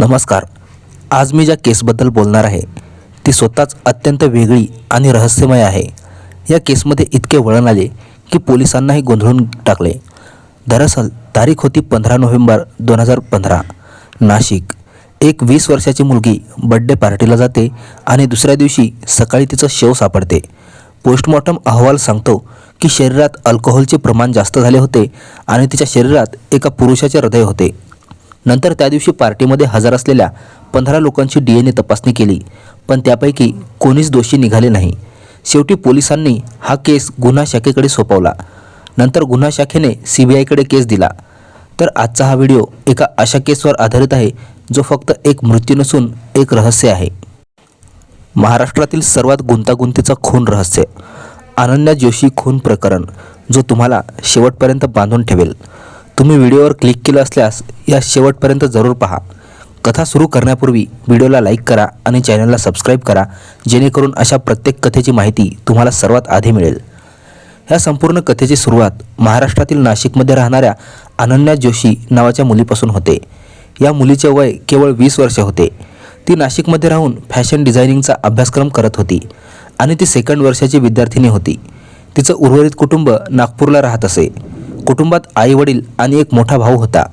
नमस्कार. आज मी ज्या केसबद्दल बोलणार आहे ती स्वतःच अत्यंत वेगळी आणि रहस्यमय आहे. या केसमध्ये इतके वळण आले की पोलिसांनाही गोंधळून टाकले. दरअसल तारीख होती पंधरा नोव्हेंबर दोन हजार पंधरा. नाशिक. एक वीस वर्षाची मुलगी बड्डे पार्टीला जाते आणि दुसऱ्या दिवशी सकाळी तिचं शव सापडते. पोस्टमॉर्टम अहवाल सांगतो की शरीरात अल्कोहोलचे प्रमाण जास्त झाले होते आणि तिच्या शरीरात एका पुरुषाचे हृदय होते. नंतर त्या दिवशी पार्टीमध्ये हजर असलेल्या पंधरा लोकांची डी एन ए तपासणी केली पण त्यापैकी कोणीच दोषी निघाले नाही. शेवटी पोलिसांनी हा केस गुन्हा शाखेकडे सोपवला. नंतर गुन्हा शाखेने सी बी आयकडे केस दिला. तर आजचा हा व्हिडिओ एका अशा केसवर आधारित आहे जो फक्त एक मृत्यू नसून एक रहस्य आहे. महाराष्ट्रातील सर्वात गुंतागुंतीचा खून रहस्य अनन्या जोशी खून प्रकरण जो तुम्हाला शेवटपर्यंत बांधून ठेवेल. तुम्ही व्हिडिओवर क्लिक केलं असल्यास या शेवटपर्यंत जरूर पहा. कथा सुरू करण्यापूर्वी व्हिडिओला लाईक करा आणि चॅनलला सबस्क्राईब करा जेणेकरून अशा प्रत्येक कथेची माहिती तुम्हाला सर्वात आधी मिळेल. ह्या संपूर्ण कथेची सुरुवात महाराष्ट्रातील नाशिकमध्ये राहणाऱ्या अनन्या जोशी नावाच्या मुलीपासून होते. या मुलीचे वय केवळ वीस वर्ष होते. ती नाशिकमध्ये राहून फॅशन डिझायनिंगचा अभ्यासक्रम करत होती आणि ती सेकंड वर्षाची विद्यार्थिनी होती. तिचं उर्वरित कुटुंब नागपूरला राहत असे. कुटुंबात आई वडील आणि एक मोठा भाऊ होता.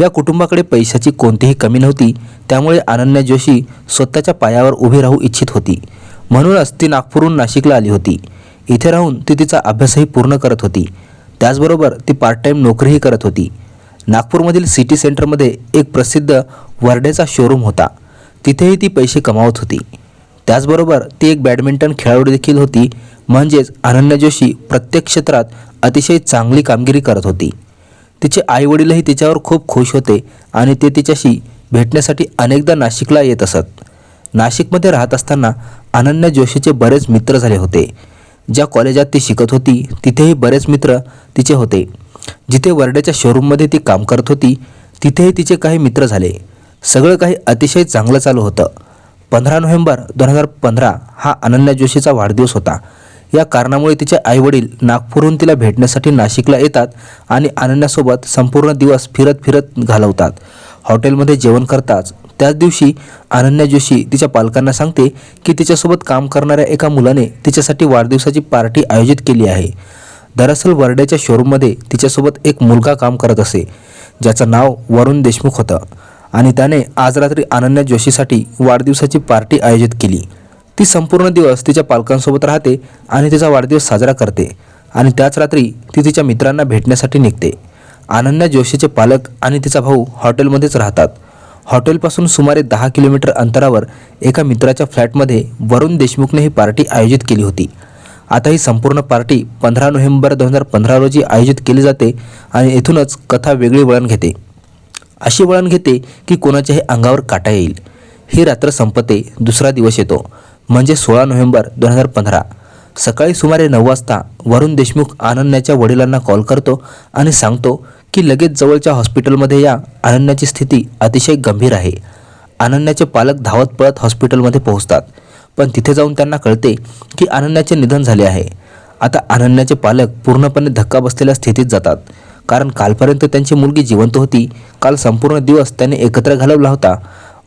या कुटुंबाकडे पैशाची कोणतीही कमी नव्हती त्यामुळे अनन्या जोशी स्वतःच्या पायावर उभी राहू इच्छित होती. म्हणूनच ती नागपूरहून नाशिकला आली होती. इथे राहून ती तिचा अभ्यासही पूर्ण करत होती. त्याचबरोबर ती पार्ट टाईम नोकरीही करत होती. नागपूरमधील सिटी सेंटरमध्ये एक प्रसिद्ध वर्डेचा शोरूम होता. तिथेही ती पैसे कमावत होती. त्याचबरोबर ती एक बॅडमिंटन खेळाडू देखील होती म्हणजेच अनन्या जोशी प्रत्येक क्षेत्रात अतिशय चांगली कामगिरी करत होती. तिचे आईवडीलही तिच्यावर खूप खुश होते आणि ते तिच्याशी भेटण्यासाठी अनेकदा नाशिकला येत असत. नाशिकमध्ये राहत असताना अनन्या जोशीचे बरेच मित्र झाले होते. ज्या कॉलेजात ती शिकत होती तिथेही बरेच मित्र तिचे होते. जिथे वर्ड्याच्या शोरूममध्ये ती काम करत होती तिथेही तिचे काही मित्र झाले. सगळं काही अतिशय चांगलं चालू होतं. पंधरा नोव्हेंबर दोन हजार पंधरा हा अनन्या जोशीचा वाढदिवस होता. या कारणामुळे तिचे आईवडील नागपूरहून तिला भेटण्यासाठी नाशिकला येतात आणि अनन्यासोबत संपूर्ण दिवस फिरत फिरत घालवतात. हॉटेलमध्ये जेवण करताच. त्याच दिवशी अनन्या जोशी तिच्या पालकांना सांगते की तिच्यासोबत काम करणाऱ्या एका मुलाने तिच्यासाठी वाढदिवसाची पार्टी आयोजित केली आहे. दरअसल वर्ड्याच्या शोरूममध्ये तिच्यासोबत एक मुलगा काम करत असे ज्याचं नाव वरुण देशमुख होतं आणि त्याने आज रात्री अनन्या जोशीसाठी वाढदिवसाची पार्टी आयोजित केली. ती संपूर्ण दिवस तिच्या पालकांसोबत राहते आणि तिचा वाढदिवस साजरा करते. आणि त्याच रात्री ती तिच्या मित्रांना भेटण्यासाठी निघते. अनन्या जोशीचे पालक आणि तिचा भाऊ हॉटेलमध्येच राहतात. हॉटेलपासून सुमारे दहा किलोमीटर अंतरावर एका मित्राच्या फ्लॅटमध्ये वरुण देशमुखने ही पार्टी आयोजित केली होती. आता ही संपूर्ण पार्टी पंधरा नोव्हेंबर दोन हजार पंधरा रोजी आयोजित केली जाते आणि येथूनच कथा वेगळी वळण घेते. अशी वळण घेते की कोणाच्याही अंगावर काटा येईल. ही रात्र संपते दुसरा दिवस येतो. म्हणजे सोळा नोव्हेंबर दोन हजार पंधरा. सकाळी सुमारे नऊ वाजता वरुण देशमुख अनन्याच्या वडिलांना कॉल करतो आणि सांगतो की लगेच जवळच्या हॉस्पिटलमध्ये या. अनन्याची स्थिती अतिशय गंभीर आहे. अनन्याचे पालक धावत पळत हॉस्पिटलमध्ये पोहोचतात. पण तिथे जाऊन त्यांना कळते की अनन्याचे निधन झाले आहे. आता अनन्याचे पालक पूर्णपणे धक्का बसलेल्या स्थितीत जातात. कारण कालपर्यंत त्यांची मुलगी जिवंत होती. काल संपूर्ण दिवस त्यांनी एकत्र घालवला होता.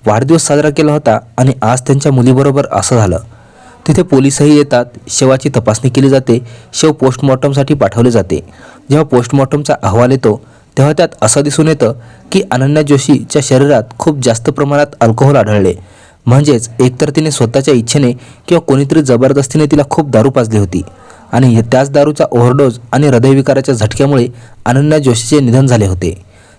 वाढदिवस साजरा केला होता आणि आज त्यांच्या मुलीबरोबर असं झालं. तिथे पोलिसही येतात शवाची तपासणी केली जाते शव पोस्टमॉर्टमसाठी पाठवले जाते. जेव्हा पोस्टमॉर्टमचा अहवाल येतो तेव्हा त्यात असं दिसून येतं की अनन्या जोशीच्या शरीरात खूप जास्त प्रमाणात अल्कोहोल आढळले. म्हणजेच एकतर तिने स्वतःच्या इच्छेने किंवा कोणीतरी जबरदस्तीने तिला खूप दारू पाजली होती. आणि त्याच दारूचा ओव्हरडोज आणि हृदयविकाराच्या झटक्यामुळे अनन्या जोशीचे निधन झाले होते.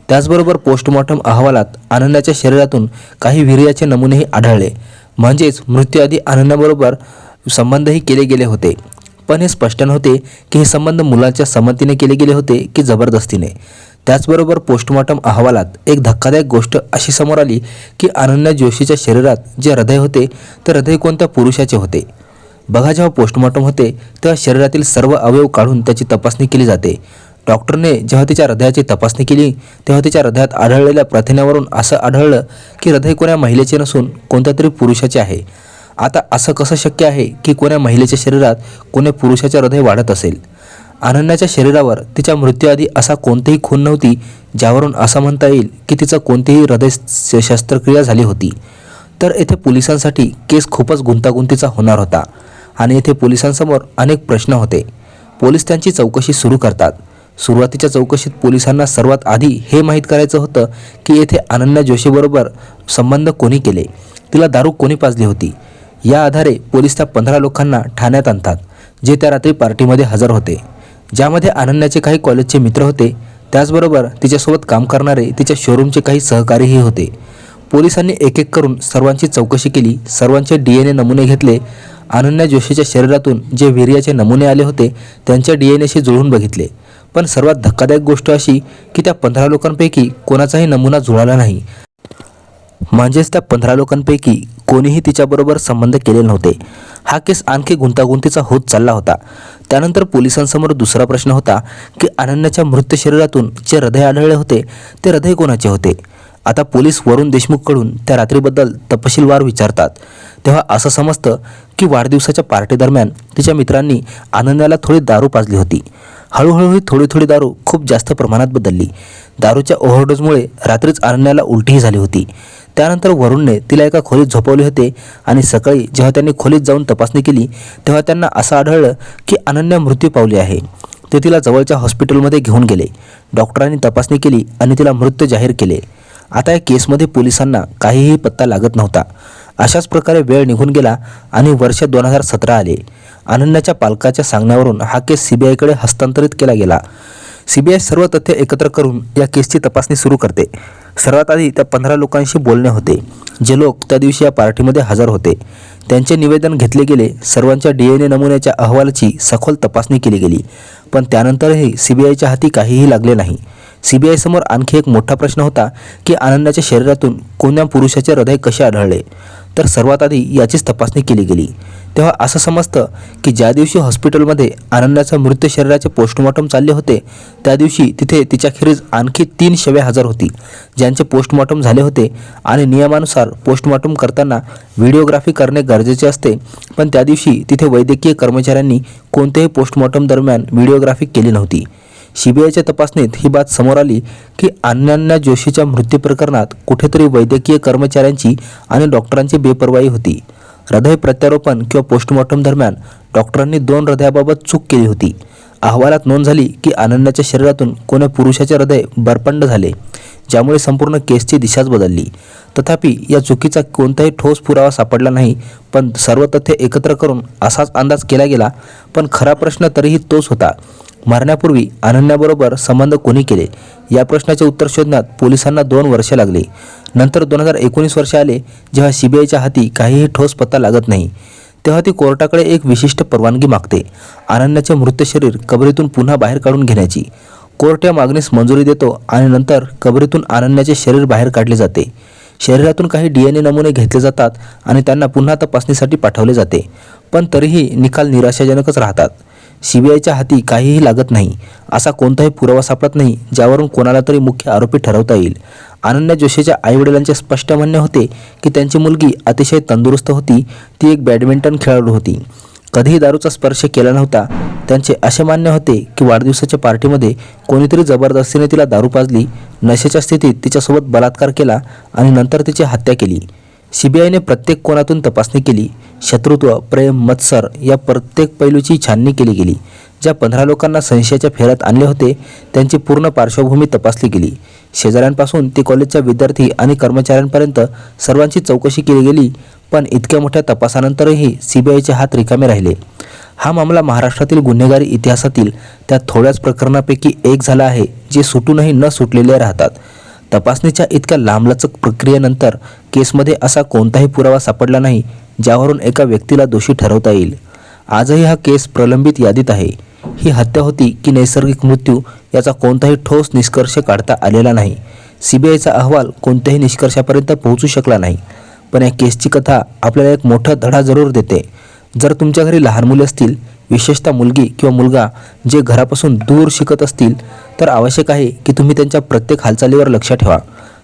त्याचबरोबर पोस्टमॉर्टम अहवालात अनन्याच्या शरीरातून काही वीर्याचे नमुनेही आढळले. म्हणजेच मृत्यूआधी अनन्याबरोबर संबंधही केले गेले होते. पण हे स्पष्ट नव्हते की हे संबंध मुलांच्या संमतीने केले गेले होते की जबरदस्तीने. त्याचबरोबर पोस्टमॉर्टम अहवालात एक धक्कादायक गोष्ट अशी समोर आली की अनन्या जोशीच्या शरीरात जे हृदय होते ते हृदय कोणत्या पुरुषाचे होते? बघा जेव्हा पोस्टमॉर्टम होते तेव्हा शरीरातील सर्व अवयव काढून त्याची तपासणी केली जाते. डॉक्टरने जेव्हा तिच्या हृदयाची तपासणी केली तेव्हा तिच्या हृदयात आढळलेल्या प्रथिन्यावरून असं आढळलं की हृदय कोण्या महिलेचे नसून कोणत्या तरी पुरुषाचे आहे. आता असं कसं शक्य आहे की कोण्या महिलेच्या शरीरात कोण्या पुरुषाचे हृदय वाढत असेल? अनन्याच्या शरीरावर तिच्या मृत्यूआधी असा कोणतीही खून नव्हती ज्यावरून असं म्हणता येईल की तिचं कोणतीही हृदय शस्त्रक्रिया झाली होती. तर येथे पोलिसांसाठी केस खूपच गुंतागुंतीचा होणार होता आणि येथे पोलिसांसमोर अनेक प्रश्न होते. पोलीस त्यांची चौकशी सुरू करतात. सुरुवातीच्या चौकशीत पोलिसांना सर्वात आधी हे माहीत करायचं होतं की येथे अनन्या जोशीबरोबर संबंध कोणी केले? तिला दारू कोणी पाजली होती? या आधारे पोलीस त्या पंधरा लोकांना ठाण्यात आणतात जे त्या रात्री पार्टीमध्ये हजर होते. ज्यामध्ये अनन्याचे काही कॉलेजचे मित्र होते. त्याचबरोबर तिच्यासोबत काम करणारे तिच्या शोरूमचे काही सहकारीही होते. पोलिसांनी एक एक करून सर्वांची चौकशी केली. सर्वांचे डी एन ए नमुने घेतले. अनन्या जोशीच्या शरीरातून जे वीर्याचे नमुने आले होते त्यांच्या डी एन एशी जुळवून बघितले. पण सर्वात धक्कादायक गोष्ट अशी की त्या पंधरा लोकांपैकी कोणाचाही नमुना जुळाला नाही. म्हणजेच त्या पंधरा लोकांपैकी कोणीही तिच्याबरोबर संबंध केले नव्हते. हा केस आणखी गुंतागुंतीचा होत चालला होता. त्यानंतर पोलिसांसमोर दुसरा प्रश्न होता की अनन्याच्या मृत शरीरातून जे हृदय आढळले होते ते हृदय कोणाचे होते? आता पोलीस वरुण देशमुखकडून त्या रात्रीबद्दल तपशीलवार विचारतात. तेव्हा असं समजतं की वाढदिवसाच्या पार्टीदरम्यान तिच्या मित्रांनी आनंदाला थोडी दारू पाजली होती. हळूहळू ही थोडी थोडी दारू खूप जास्त प्रमाणात बदलली. दारूच्या ओव्हरडोजमुळे रात्रीच अनन्याला उलटीही झाली होती. त्यानंतर वरुणने तिला एका खोलीत झोपवले होते आणि सकाळी जेव्हा त्यांनी खोलीत जाऊन तपासणी केली तेव्हा त्यांना असं आढळलं की अनन्या मृत्यू पावली आहे. ते तिला जवळच्या हॉस्पिटलमध्ये घेऊन गेले. डॉक्टरांनी तपासणी केली आणि तिला मृत जाहीर केले. आता या केसमध्ये पोलिसांना काहीही पत्ता लागत नव्हता. अशाच प्रकारे वेळ निघून गेला आणि वर्ष दोन हजार सतरा आले. अनन्याच्या पालकाच्या सांगण्यावरून हा केस सी बी आयकडे हस्तांतरित केला गेला. सी बी आय सर्व तथ्य एकत्र करून या केसची तपासणी सुरू करते. सर्वात आधी त्या पंधरा लोकांशी बोलणे होते. जे लोक त्या दिवशी या पार्टीमध्ये हजर होते. त्यांचे निवेदन घेतले गेले. सर्वांच्या डी एन ए नमुन्याच्या अहवालाची सखोल तपासणी केली गेली. पण त्यानंतरही सी बी आयच्या हाती काहीही लागले नाही. सी बी आयसमोर आणखी एक मोठा प्रश्न होता की आनंदाच्या शरीरातून कोण्या पुरुषाचे हृदय कसे आढळले? तर सर्वात आधी याचीच तपासणी केली गेली. तेव्हा असं समजतं की ज्या दिवशी हॉस्पिटलमध्ये आनंदाच्या मृत शरीराचे पोस्टमॉर्टम चालले होते त्या दिवशी तिथे तिच्याखेरीज आणखी तीन शवे हजर होती ज्यांचे पोस्टमॉर्टम झाले होते आणि नियमानुसार पोस्टमॉर्टम करताना व्हिडिओग्राफी करणे गरजेचे असते. पण त्या दिवशी तिथे वैद्यकीय कर्मचाऱ्यांनी कोणत्याही पोस्टमॉर्टम दरम्यान व्हिडिओग्राफी केली नव्हती. सीबीआयच्या तपासणीत ही बात समोर आली की अनन्या जोशीच्या मृत्यू प्रकरणात कुठेतरी वैद्यकीय कर्मचाऱ्यांची आणि डॉक्टरांची बेपर्वाई होती. हृदय प्रत्यारोपण किंवा पोस्टमॉर्टम दरम्यान डॉक्टरांनी दोन हृदयाबाबत चूक केली होती. अहवालात नोंद झाली की अनन्याच्या शरीरातून कोण्या पुरुषाचे हृदय बरपंड झाले ज्यामुळे संपूर्ण केसची दिशाच बदलली. तथापि या चुकीचा कोणताही ठोस पुरावा सापडला नाही पण सर्व तथ्य एकत्र करून असाच अंदाज केला गेला पण खरा प्रश्न तरीही तोच होता. मरण्यापूर्वी अनन्याबरोबर संबंध कोणी केले? या प्रश्नाचे उत्तर शोधण्यात पोलिसांना दोन वर्षे लागली. नंतर दोन हजार एकोणीस वर्ष आले जेव्हा सी बी आयच्या हाती काहीही ठोस पत्ता लागत नाही. तेव्हा ती कोर्टाकडे एक विशिष्ट परवानगी मागते. अनन्याचे मृत शरीर कबरीतून पुन्हा बाहेर काढून घेण्याची. कोर्ट या मागणीस मंजुरी देतो आणि नंतर कबरीतून अनन्याचे शरीर बाहेर काढले जाते. शरीरातून काही डी एन ए नमुने घेतले जातात आणि त्यांना पुन्हा तपासणीसाठी पाठवले जाते. पण तरीही निकाल निराशाजनकच राहतात. सीबीआयच्या हाती काहीही लागत नाही असा कोणताही पुरावा सापडत नाही ज्यावरून कोणाला तरी मुख्य आरोपी ठरवता येईल. अनन्या जोशीच्या आईवडिलांचे स्पष्ट म्हणणे होते की त्यांची मुलगी अतिशय तंदुरुस्त होती ती एक बॅडमिंटन खेळाडू होती. कधीही दारूचा स्पर्श केला नव्हता. त्यांचे असे मान्य होते की वाढदिवसाच्या पार्टीमध्ये कोणीतरी जबरदस्तीने तिला दारू पाजली नशेच्या स्थितीत तिच्यासोबत बलात्कार केला आणि नंतर तिची हत्या केली. सीबीआयने प्रत्येक कोणातून तपासणी केली. शत्रुत्व प्रेम मत्सर या प्रत्येक पैलूची छाननी केली गेली. ज्या पंधरा लोकांना संशयाच्या फेऱ्यात आणले होते त्यांची पूर्ण पार्श्वभूमी तपासली गेली. शेजाऱ्यांपासून ते कॉलेजच्या विद्यार्थी आणि कर्मचाऱ्यांपर्यंत सर्वांची चौकशी केली गेली पण इतक्या मोठ्या तपासानंतरही सी बी आयचे हात रिकामे राहिले. हा मामला महाराष्ट्रातील गुन्हेगारी इतिहासातील त्या थोड्याच प्रकरणापैकी एक झाला आहे जे सुटूनही न सुटलेले राहतात. तपासणीच्या इतक्या लांबलचक प्रक्रियेनंतर केसमध्ये असा कोणताही पुरावा सापडला नाही ज्यावरून एका व्यक्तीला दोषी ठरवता येईल. आजही हा केस प्रलंबित यादीत आहे. ही हत्या होती की नैसर्गिक मृत्यू याचा कोणताही ठोस निष्कर्ष काढता आलेला नाही. सी बी आयचा अहवाल कोणत्याही निष्कर्षापर्यंत पोहोचू शकला नाही. पण या केसची कथा आपल्याला एक मोठा धडा जरूर देते. जर तुमच्या घरी लहान मुले असतील विशेषतः मुलगी किंवा मुलगा जे घरापासून दूर शिकत असतील तर आवश्यक आहे की तुम्ही त्यांच्या प्रत्येक हालचालीवर लक्ष ठेवा.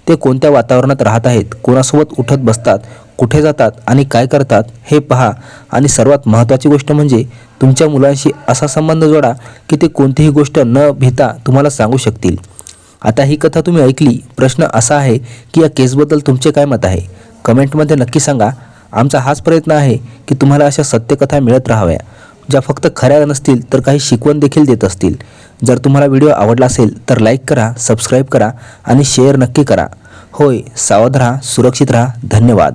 ते कोणत्या वातावरणात राहत आहेत कोणासोबत उठत बसतात कुठे जातात आणि काय करतात हे पहा. आणि सर्वात महत्त्वाची गोष्ट म्हणजे तुमच्या मुलांशी असा संबंध जोडा की ते कोणतीही गोष्ट न भिता तुम्हाला सांगू शकतील. आता ही कथा तुम्ही ऐकली प्रश्न असा आहे की या केसबद्दल तुमचे काय मत आहे? कमेंटमध्ये नक्की सांगा. आमचा हाच प्रयत्न आहे की तुम्हाला अशा सत्यकथा मिळत राहाव्या. ज्या फक्त खऱ्या नसतील तर काही शिकवण देखील देत असतील. जर तुम्हाला व्हिडिओ आवडला असेल तर लाईक करा सबस्क्राईब करा आणि शेअर नक्की करा. होय सावध राहा सुरक्षित राहा. धन्यवाद.